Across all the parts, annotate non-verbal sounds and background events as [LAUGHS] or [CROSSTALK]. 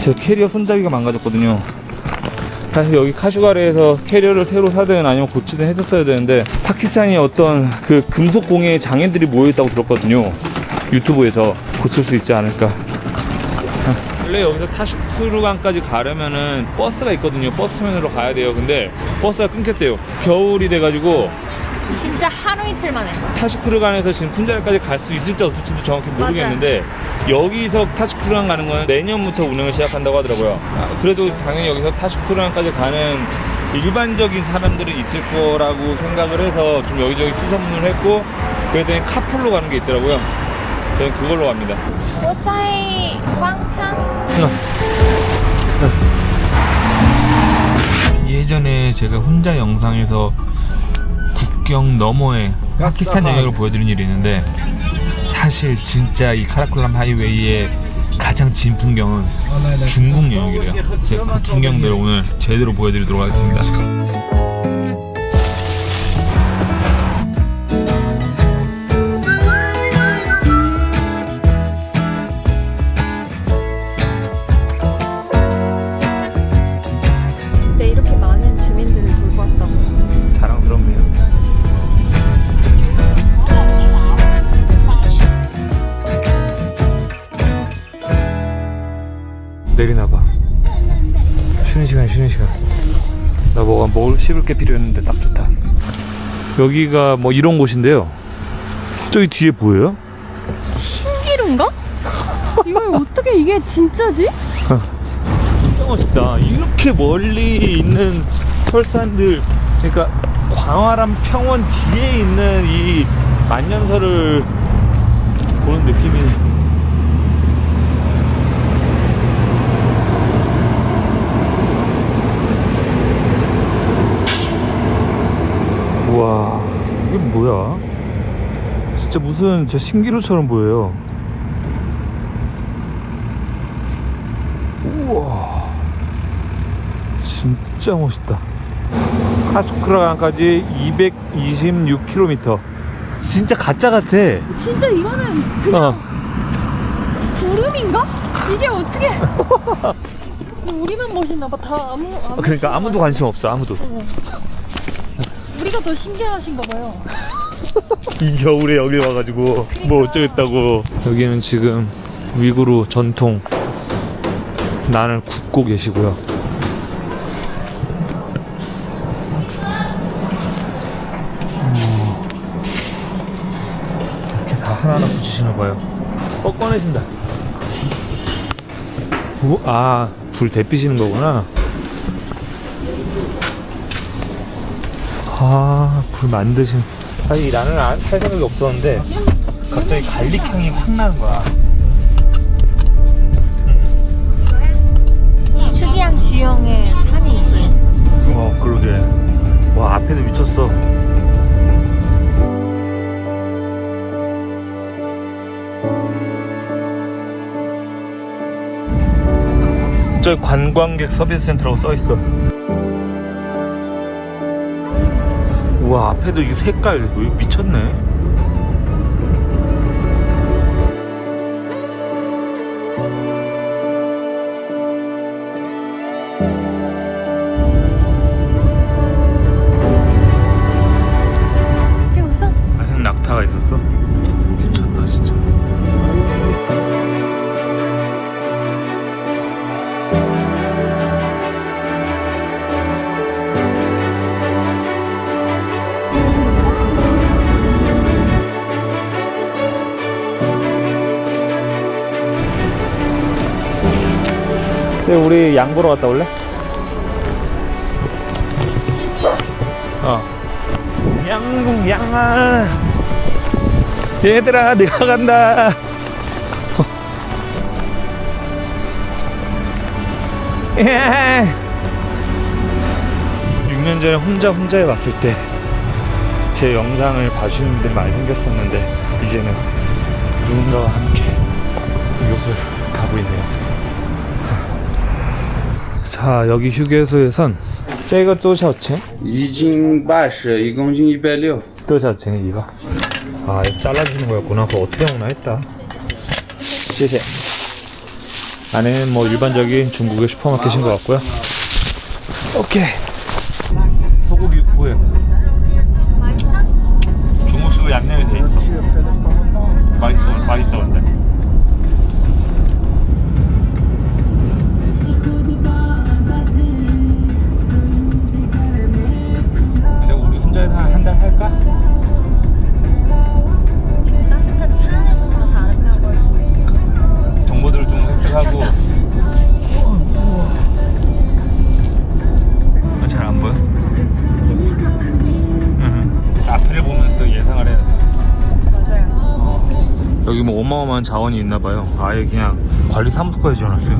제 캐리어 손잡이가 망가졌거든요. 사실 여기 카슈가르에서 캐리어를 새로 사든 아니면 고치든 했었어야 되는데 파키스탄이 어떤 그 금속 공예 장애들이 모여있다고 들었거든요. 유튜브에서 고칠 수 있지 않을까. 아, 원래 여기서 타슈크루간까지 가려면은 버스가 있거든요. 버스터미널로 가야 돼요. 근데 버스가 끊겼대요. 겨울이 돼가지고 진짜 하루 이틀 만에 타시쿠르간에서 지금 쿤자르까지 갈 수 있을지 없을지도 정확히 모르겠는데 여기서 타시쿠르간 가는 거는 내년부터 운행을 시작한다고 하더라고요. 아, 그래도 당연히 여기서 타시쿠르간까지 가는 일반적인 사람들은 있을 거라고 생각을 해서 좀 여기저기 수선문을 했고 그랬더니 카풀로 가는 게 있더라고요. 저는 그걸로 갑니다. 오차이 광창. 예전에 제가 혼자 영상에서 국경 너머의 파키스탄 영역을 보여드린 일이 있는데 사실 진짜 이 카라콜람 하이웨이의 가장 진 풍경은 중국 영역이래요. 그 풍경들을 오늘 제대로 보여드리도록 하겠습니다. 먹을 씹을 게 필요했는데 딱 좋다. 여기가 뭐 이런 곳인데요. 저기 뒤에 보여요? 신기루인가? 이걸 어떻게 이게 진짜지? 진짜 멋있다. 이렇게 멀리 있는 설산들, 그러니까 광활한 평원 뒤에 있는 이 만년설을 보는 느낌이. 우와, 이게 뭐야? 진짜 무슨 저 신기루처럼 보여요. 우와 진짜 멋있다 카스크라간까지 226km 진짜 가짜 같아 진짜 이거는 그냥 어. 구름인가? 이게 어떻게? [LAUGHS] 우리만 멋있나 봐. 다 아무 아무 그러니까 아무도 관심 없어 아무도 우리가 더 신기하신가 봐요. 이 겨울에 여기 와가지고 뭐 어쩌겠다고. 여기는 지금 위구르 전통 난을 굽고 계시고요. 음. 이렇게 다 하나하나 붙이시나 봐요. 어 꺼내신다. 아 불 데피시는 거구나 아, 불 만드신. 사실 이 라면을 안살 생각이 없었는데 갑자기 갈릭 향이 확 나는 거야. 특이한 지형에 산이 있어요. 어, 그러게. 와, 앞에도 미쳤어. 저 관광객 서비스 센터라고 써 있어. 앞에도 이 색깔 이거 미쳤네. 네, 우리 양 보러 갔다 올래? 어. 양궁 양아. 얘들아 내가 간다. [LAUGHS] 예. 6년 전에 혼자 혼자에 왔을 때 제 영상을 봐주는 분들 많이 생겼었는데 이제는 누군가와 함께 이곳을 가고 있네요. 자 여기 휴게소에선 这个多少钱?一斤八十，一公斤一百六。 多少钱 이거? 아 이거 잘라주는 거였구나. 그거 어떻게 먹나 했다. 谢谢. 안에는 뭐 일반적인 중국의 슈퍼마켓인 것 같고요. 오케이. 소고기 구해. 맛있어? 중국식으로 양념이 돼 있어. 맛있어, 맛있어 근데. 뭐 어마어마한 자원이 있나 봐요. 아예 그냥 관리 사무소까지 지어놨어요.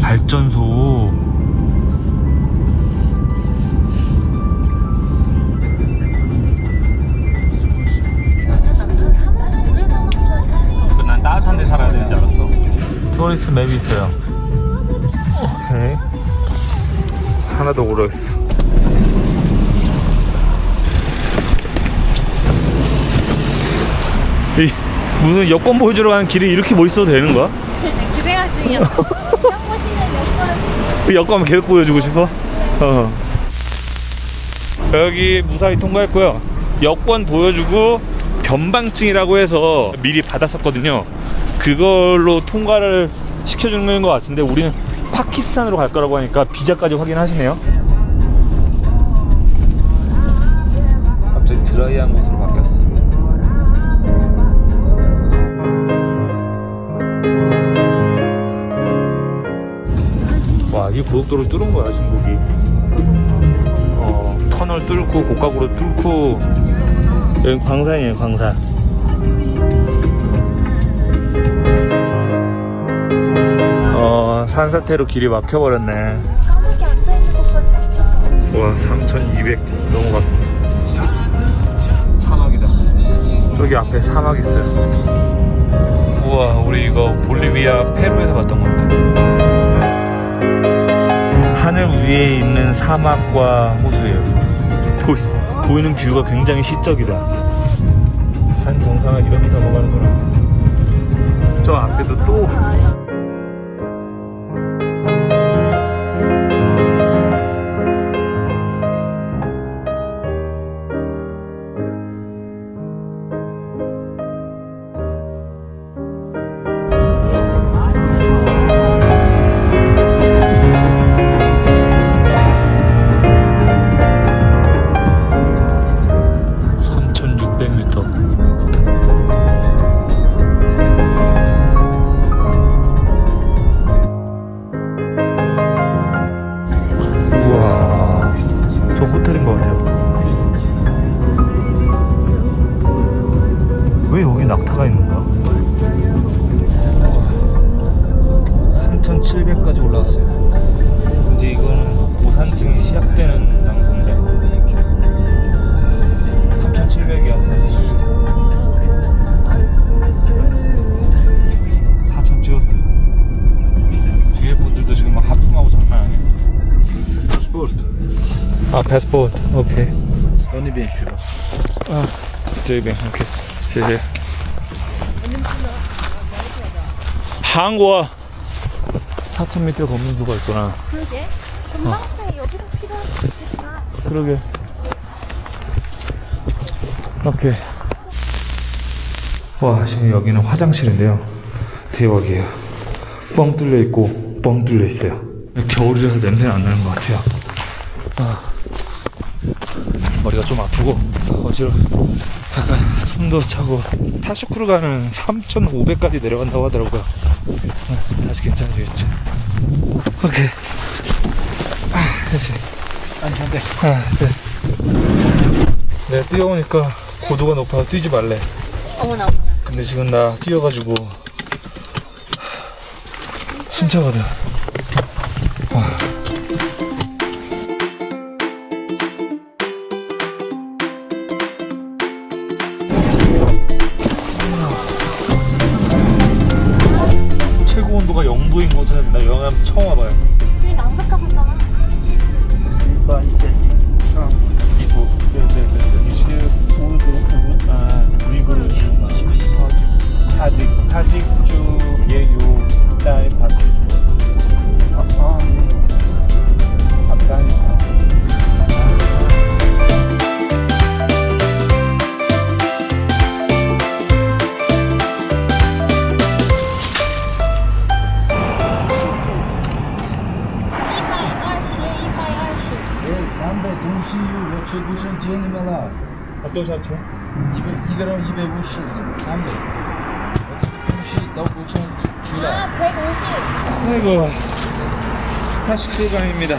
발전소. 발전소. 거야. 난 따뜻한 데 살아야 되는 줄 알았어. 투어리스트 맵이 있어요. 오케이. 하나도 모르겠어. 이 무슨 여권 보여주러 가는 길이 이렇게 멋있어도 되는 거야? 그 생각 중이야. 여권. 그 여권 계속 보여주고 싶어? 어. 여기 무사히 통과했고요. 여권 보여주고 변방증이라고 해서 미리 받았었거든요. 그걸로 통과를 시켜주는 것 같은데 우리는 파키스탄으로 갈 거라고 하니까 비자까지 확인하시네요. 갑자기 드라이한 모드로 바뀌었어. 와, 이 고속도로 뚫은 거야, 중국이. 어, 터널 뚫고, 고가구로 뚫고. 여기 광산이에요, 광산. 어, 산사태로 길이 막혀버렸네. 와, 3200 넘어갔어. 사막이다. 저기 앞에 사막 있어요. 우와, 우리 이거 볼리비아 페루에서 봤던 건데. 하늘 위에 있는 사막과 호수예요. 보이, 보이는 뷰가 굉장히 시적이다. 산 정상을 이렇게 넘어가는구나. 저 앞에도 또 아, 패스포트. 오케이. 너니 벤슈로. 아, 저이벤. 오케이. 谢谢. 한국어 4,000m 걷는 수가 있구나. 그러게. 전망대 어. 여기서 필요할 수 있겠다. 그러게. 오케이. 와, 지금 여기는 화장실인데요. 대박이에요. 뻥 뚫려 있고, 뻥 뚫려 있어요. 겨울이라서 냄새 안 나는 것 같아요. 아. 머리가 좀 아프고 어지러워 약간 [LAUGHS] 숨도 차고 타슈크루가는 3,500까지 내려간다고 하더라고요 아, 다시 괜찮아지겠지 오케이 아 다시 Enchanté. 아, 네. 내가 뛰어오니까 고도가 높아서 뛰지 말래. 어머나 어머나. 근데 지금 나 뛰어가지고 숨차거든. 200원은 250, 300. 어떻게 너 9천 주라. 아, 150. 아이고, 80kg입니다.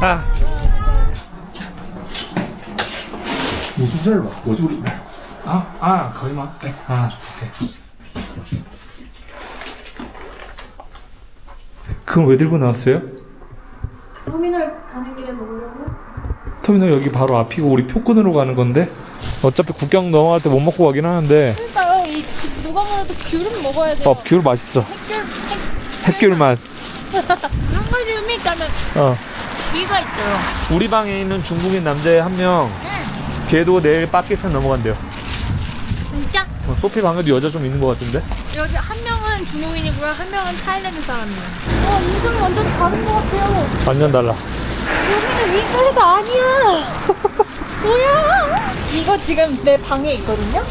아.你是这儿吧？我就里面。啊啊，可以吗？哎啊，OK。 그건 왜 들고 나왔어요? 터미널 가는 길에 먹으려고 터미널 여기 바로 앞이고 우리 표근으로 가는 건데 어차피 국경 넘어갈 때 못 먹고 가긴 하는데 그러니까요. 이 누가 뭐래도 귤은 먹어야 돼요. 어 귤 맛있어 햇귤 맛 [LAUGHS] 한가지 의미 있다면 어. 귀가 있어요. 우리 방에 있는 중국인 남자 한명 걔도 내일 파키스탄 넘어간대요 진짜? 어, 소피 방에도 여자 좀 있는 것 같은데 여기 한 명은 중국인이고요. 한 명은 타일랜드 사람이에요. 와, 인상이 완전 다른 것 같아요. 완전 달라 여기는 윙가이가 아니야. 뭐야? 이거 지금 내 방에 있거든요.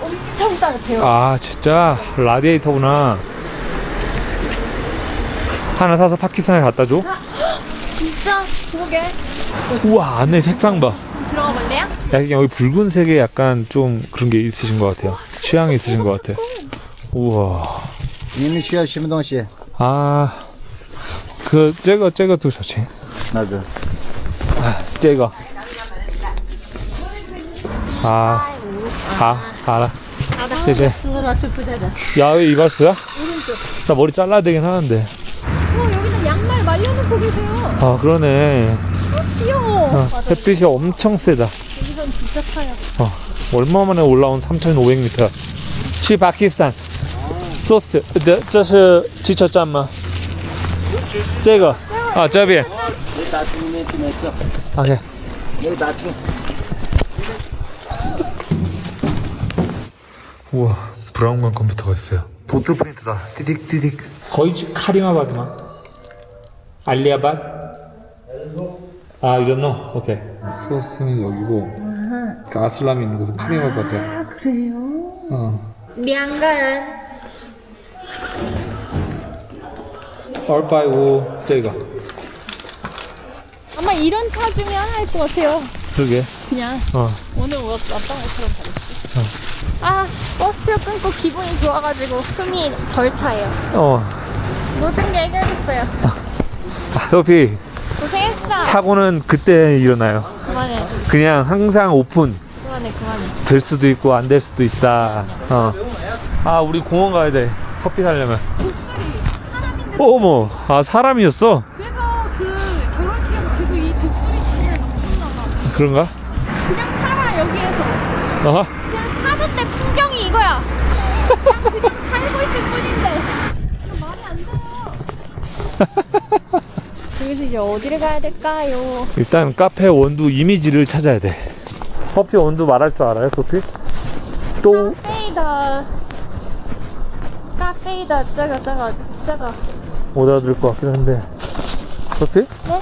엄청 따뜻해요. 아 진짜 라디에이터구나 하나 사서 파키스탄에 갖다 줘? 진짜 그러게. 우와 안에 색상 봐 들어가 볼래요? 약간 여기 붉은색에 약간 좀 그런 게 있으신 것 같아요 취향이 있으신 것 같아요 우와 你们需要什么东西？ 아, 그, 这个,这个多少钱? 那个。这个. 아, 가, 가라. 谢谢. 야, 왜 이발 쓰야? 나 머리 잘라야 되긴 하는데. 어, 여기는 양말 말려놓고 계세요. 아, 그러네. 귀여워. 어, 햇빛이 엄청 세다. 여기선 진짜 차요. 어, 얼마 만에 올라온 3,500m. 去 파키스탄. 소스트. 这是汽车站吗?这个.啊,这边. 没打进里面去没事， 오케이. 没打进。 우와 브라운관 컴퓨터가 있어요 도트 프린트다 띠딕 띠딕 거의 지- 카리마바드만 알리아바드 아 이건 노 오케이 소스는 여기고 그 아슬람이 있는 곳은 카리마바드 아 그래요? 어 两个人 얼바이오 제가 아마 이런 차 중에 하나일 것 같아요. 그러게 그냥 어 오늘 왔- 왔던 것처럼 잘했어. 아 버스표 끊고 기분이 좋아가지고 흠이 덜 차요. 어. 모든 게 해결됐어요. 아, 소피 고생했어. 사고는 그때 일어나요 그만해. 그냥 항상 오픈 그만해. 그만해. 될 수도 있고 안 될 수도 있다 어. 아 우리 공원 가야 돼 커피 사려면 어, 어머 아 사람이었어 그런가? 그냥 살아 여기에서 어? 그냥 사는 데 풍경이 이거야 그냥, 그냥 살고 있을 뿐인데 이거 말이 안 돼요 여기서 [LAUGHS] 이제 어디를 가야 될까요? 일단 카페 원두 이미지를 찾아야 돼 커피 원두 말할 줄 알아요 소피? 또 카페이다 카페이다 짜가 짜가 짜가 못 알아들 것 같긴 한데 소피? 네?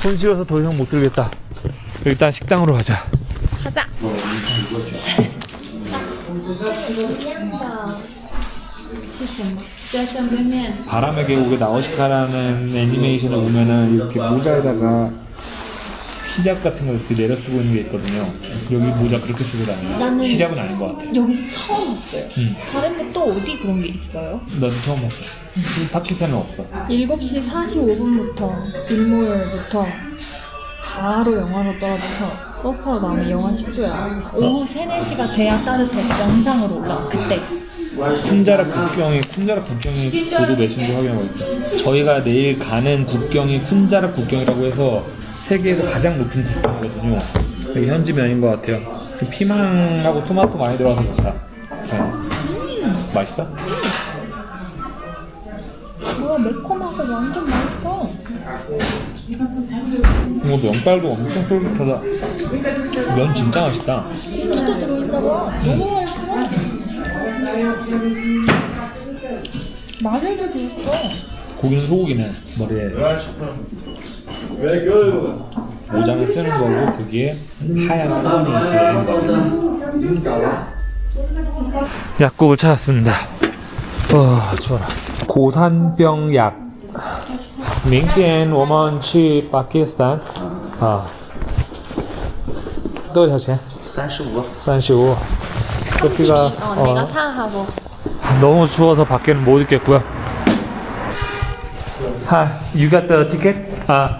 손 씻어서 더 이상 못 들겠다. 일단 식당으로 가자. 가자. 바람의 계곡의 나우시카라는 애니메이션을 보면은 이렇게 모자에다가 시작 같은 걸 이렇게 내려 쓰고 있는 게 있거든요. 여기 모자 그렇게 쓰고 다녀요. 나는- 시작은 아닌 것 같아. 여기 처음 왔어요. 응. 다른 데 또 어디 그런 게 있어요? 넌 처음 봤어. 파키스탄은 없어. 7시 45분부터 일몰부터 바로 영하로 떨어져서 버스 타러 나오면 영하 10도야. 오후 3, 4시가 돼야 따뜻해. 영상으로 올라와. 그때. 쿤자락 국경이 쿤자락 국경이 고도 몇인지 확인하고 있다. 저희가 내일 가는 국경이 쿤자락 국경이라고 해서 세계에서 가장 높은 국경이거든요. 여기 현지 면인 것 같아요. 그 피망하고 토마토 많이 들어가서 좋다. 네. 맛있어? 뭐야 매콤하고 완전 맛있어. 이거 면발도 엄청 쫄깃하다. 면 진짜 맛있다. 고추도 들어있나 봐. 너무 맛있어. 마늘도 들었어. 고기는 소고기네 머리에. 모장을 쓰는 거고 거기에 하얀 톤이 있는 거고. 약국을 찾았습니다. 와 추워라. 고산병 약. 明天我们去巴基斯坦啊，多少钱？三十五。三十五。 커피가 어, 내가 사하고. 너무 추워서 밖에는 못 있겠고요. 하, you got the ticket? 아,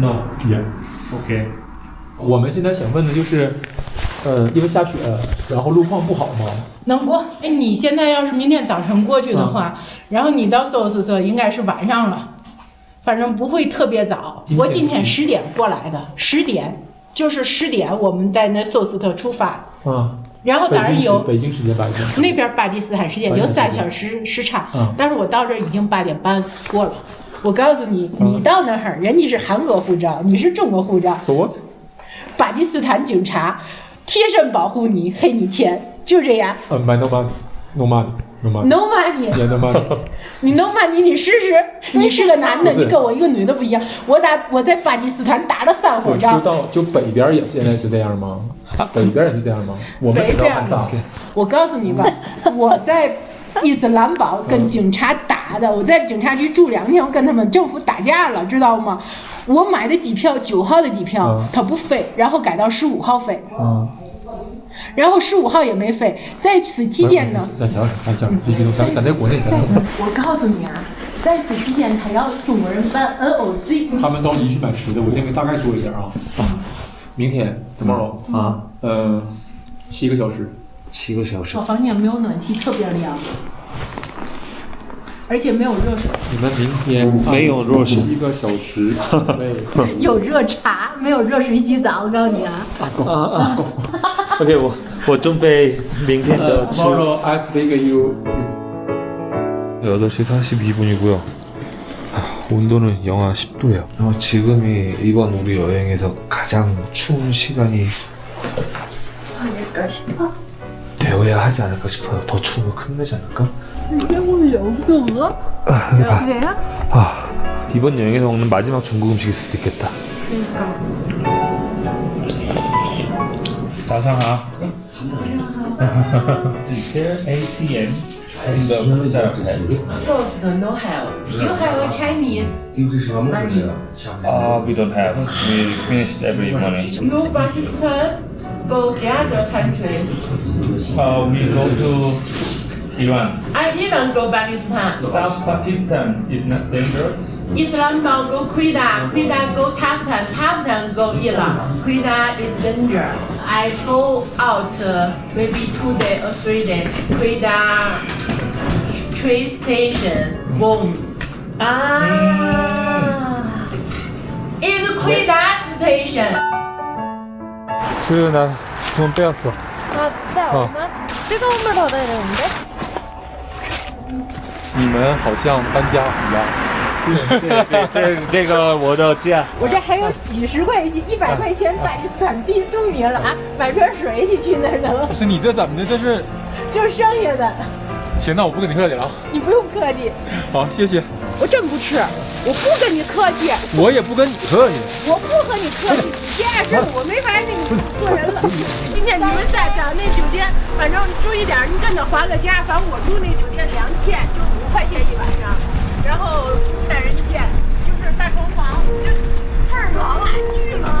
No. yeah。OK. 我们现在想问的就是，呃，因为下雪，然后路况不好吗，能过。哎，你现在要是明天早晨过去的话，然后你到搜斯特应该是晚上了，反正不会特别早。今我今天十点过来的，十点就是十点我们在那搜斯特出发，啊，然后当然有北京时间八点。那边巴基斯坦时间有三小时时差嗯，但是我到这已经八点半过了。我告诉你，你到那儿，人家是韩国护照，你是中国护照，So what？巴基斯坦警察贴身保护你，黑你钱，就这样。呃，my no money，no money，no money。No money，Yeah，no money。[LAUGHS] 你能吗？你你试试，[LAUGHS] 你是个男的，你跟我一个女的不一样。我打我在巴基斯坦打了三我知火仗，道，就北边也现在是这样吗？北边也是这样吗？我们只知道汉萨。我告诉你吧，我在伊斯兰堡跟警察打的，我在警察局住两天，我跟他们政府打架了，知道吗？我买的机票九号的机票嗯，它不飞，然后改到十五号飞，啊。然后十五号也没飞。在此期间呢，咱咱小点，别激动，咱咱在国内，咱我告诉你啊，在此期间他要中国人办 NOC。他们着急去买吃的，我先给大概说一下啊。明天 tomorrow 啊，呃，七个小时，七个小时小房间没有暖气，特别凉，而且没有热水，你们明天没有热水一个小时，对，[LAUGHS] 有热茶，没有热水洗澡。我告诉你啊， [LAUGHS] OK，我我准备明天的吃。 tomorrow I speak you。 8시 42분이고요. 온도는 영하 10도예요. 어, 지금이 이번 우리 여행에서 가장 추운 시간이 아닐까 싶어. 되어야 하지 않을까 싶어요. 더 추운 거 큰일 나지 않을까? 없어? 아. 그래요? 아, 이번 여행에서 먹는 마지막 중국 음식일 수도 있겠다. 그러니까. 자상아. There ATM in the Punjab First no have, you have a Chinese money. Ah, we don't have. We finished every money. You Pakistan go the other country. Uh, we go to Iran. I even go Pakistan. South Pakistan is not dangerous. Islamabad go Quetta, Quetta go Taftan, Taftan go Iran. Quetta is dangerous. I go out uh, maybe two days or three days. Quetta train station, boom. 아. It's Quetta station. 그, 나 돈 빼왔어. 아, 진짜 어. 얼마? 뜨거운 물 받아야 되는데? 你们好像搬家一样。对对，这这个我的家。我这还有几十块钱、一百块钱巴基斯坦币送你了啊！买瓶水去，去那儿能，不是你这怎么的？这是，就是剩下的，行，那我不跟你客气了啊。你不用客气，好，谢谢。 我真不吃，我不跟你客气。我也不跟你客气。我不和你客气。这碍事了，我没法跟你做人了。今天你们在咱那酒店，反正注意点，你跟他划个价。反正我住那酒店两千，就五块钱一晚上，然后带人间就是大床房，就倍儿了，巨老。